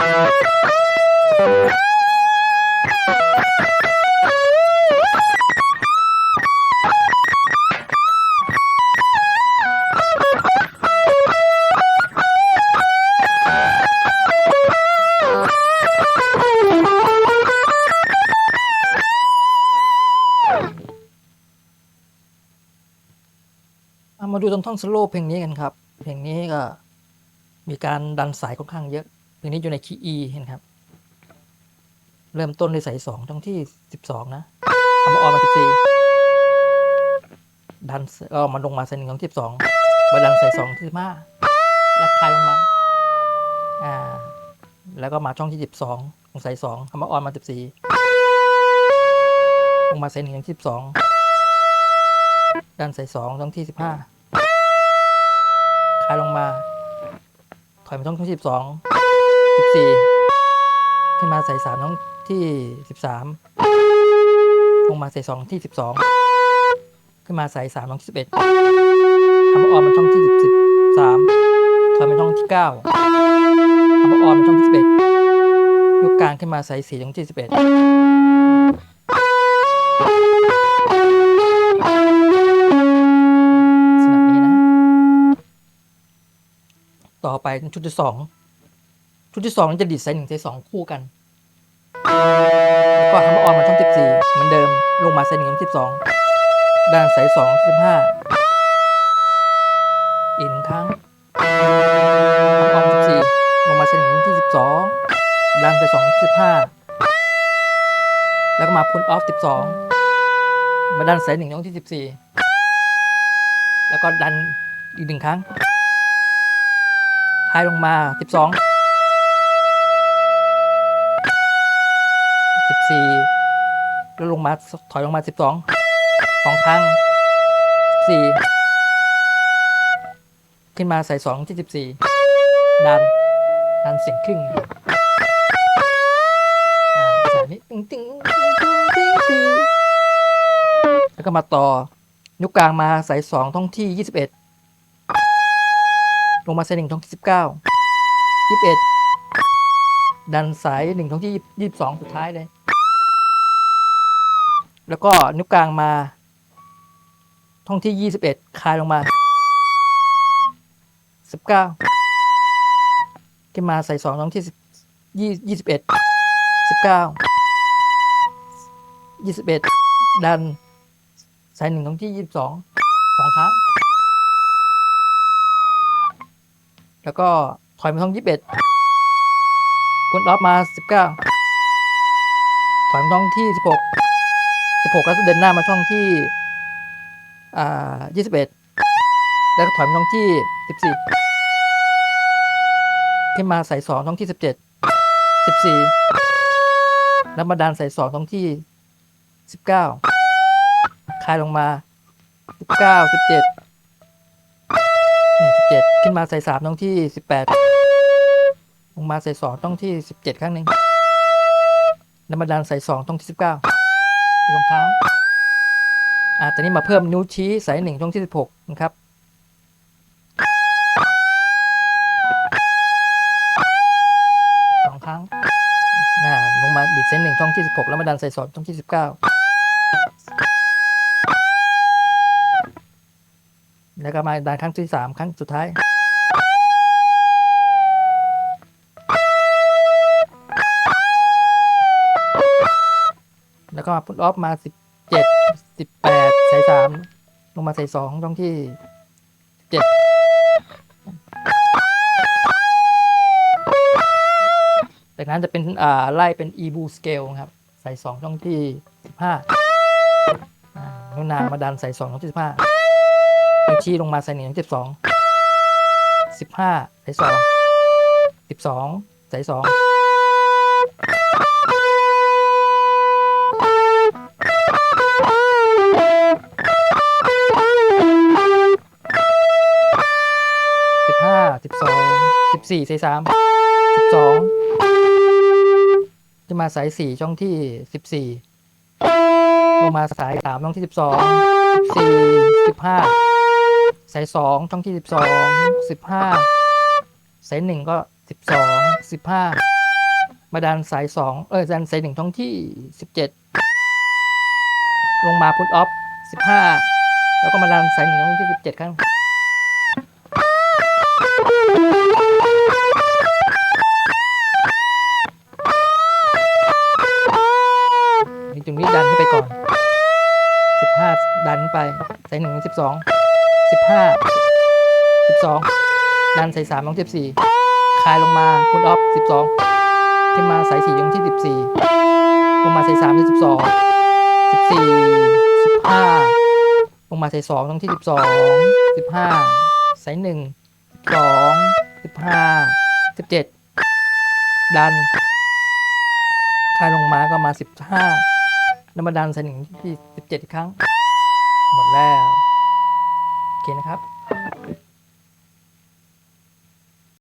มาดูตรงท่องสโลเพลงนี้กันครับ เพลงนี้ก็มีการดันสายค่อนข้างเยอะ เพลงนี้อยู่ในคีย์ E เห็นครับ เริ่มต้นด้วยสายสองช่องที่สิบสองนะเอามาออนมาสิบสี่ดันก็มาลงมาสายหนึ่งช่องสิบสองมาดันสายสองที่สิบห้าแล้วคลายลงมาอ่าแล้วก็มาช่องที่สิบสองลงสายสองเอามาออนมาสิบสี่ลงมาสายหนึ่งช่องสิบสองดันสายสองช่องที่สิบห้าคลายลงมาถอยมาช่องที่สิบสอง สิบสี่ขึ้นมาสายสามช่องที่สิบสามลงมาสายสองที่สิบสองขึ้นมาสายสามช่องที่สิบเอ็ดทำออนมาช่องที่สิบสิบสามถอยมาช่องที่เก้าทำออนมาช่องที่สิบเอ็ดยกกลางขึ้นมาสายสี่ช่องที่สิบเอ็ดสนับนี้นะต่อไปชุดที่สอง ชุดที่สองจะดีดไซน์หนึ่งไซน์สองคู่กันแล้วก็ทำออนมาช่องสิบสี่เหมือนเดิมลงมาไซน์หนึ่งช่องสิบสองด้านสายสองสิบห้าอีกหนึ่งครั้งทำออนสิบสี่ลงมาไซน์หนึ่งช่องที่สิบสองด้านสายสองสิบห้าแล้วก็มาพุนออฟสิบสองมาด้านสายหนึ่งช่องที่สิบสี่แล้วก็ดันอีกหนึ่งครั้งทายลงมาสิบสอง สี่แล้วลงมาถอยลงมาสิบสองสองครั้งสี่ขึ้นมาใส่สองที่สิบสี่ดัน ดันเสียงครึ่งอ่าใส่นี้ตึงตึงตึงตึงตึงตึงแล้วก็มาต่อยุคกลางมาใส่สองท่องที่ยี่สิบเอ็ดลงมาสายหนึ่งท้องที่สิบเก้ายี่สิบเอ็ดดันสายหนึ่งท้องที่ยี่สิบสองสุดท้ายเลย แล้วก็นิ้วกลางมาท้องที่ยี่สิบเอ็ดคลายลงมาสิบเก้าขึ้นมาใส่สองท้องที่สิบยี่สิบเอ็ดสิบเก้ายี่สิบเอ็ดดัน ใสายหนึ่งท้องที่ยี่สิบสองสองครั้ง แล้วก็ถอยมาท้องยี่สิบเอ็ดพุนออฟมาสิบเก้าถอยมาท้องที่สิ 16แล้วเดินหน้ามาช่องที่21 แล้วก็ถอยมาช่องที่ 14 ขึ้นมาใส่สองช่องที่ 17 14 แล้วมาดันใส่สองช่องที่ 19 คลายลงมา 19 17 นี่ 17 ขึ้นมาใส่สามช่องที่ 18 ลงมาใส่สองช่องที่ 17 ครั้งหนึ่งแล้วมาดันใส่สองช่องที่ 19 สองครั้งอ่าตอนนี้มาเพิ่มนิ้วชี้สายหนึ่งช่องที่สิบหกนะครับสองครั้งนะลงมาดิดเส้นหนึ่งช่องที่สิบหกแล้วมาดันใส่สอดช่องที่สิบเก้าแล้วก็มาดันครั้งที่สามครั้งสุดท้าย ก็พุทออฟมาสิบเจ็ดสิบแปดใส่สามลงมาใส่สองช่องที่เจ็ดจากนั้นจะเป็นอ่าไล่เป็น e b o o scale ครับ ใส่สองช่องที่สิบห้าอ่านุนางมาดันใส่สองช่องที่สิบห้านิ้วชี้ลงมาใส่หนึ่งสิบสองสิบห้าใส่สองสิบสองใส่สอง สี่ใส่สามสิบสองจะมาสายสี่ช่องที่สิบสี่ลงมาสายสามช่องที่สิบสองสี่สิบห้าสายสองช่องที่สิบสองสิบห้าสายหนึ่งก็สิบสองสิบห้ามาดันสายสองเออดันสายหนึ่งช่องที่สิบเจ็ดลงมาพุทออฟสิบห้าแล้วก็มาดันสายหนึ่งช่องที่สิบเจ็ดครั้งนี่ตรงนี้ดันขึ้นไปก่อนสิบห้าดั หนึ่งสิบสองสิบห้าสิบสองดันใสายสามลงที่สิบสี่คลายลงมาพุทออฟสิบสองขึ้นมาใสายสี่ลงที่สิบสี่ลงมาใสายสามที่สิบสองสิบสี่สิบห้าลงมาใสายสองลงที่สิบสองสิบห้าใสายหนึ่งสองสิบห้าสิบเจ็ดดันคลายลงมาก็มาสิบห้าแล้วมาดันใสายหนึ่งที่สิบเจ็ดครั้ง หมดแล้วโอเคนะครับ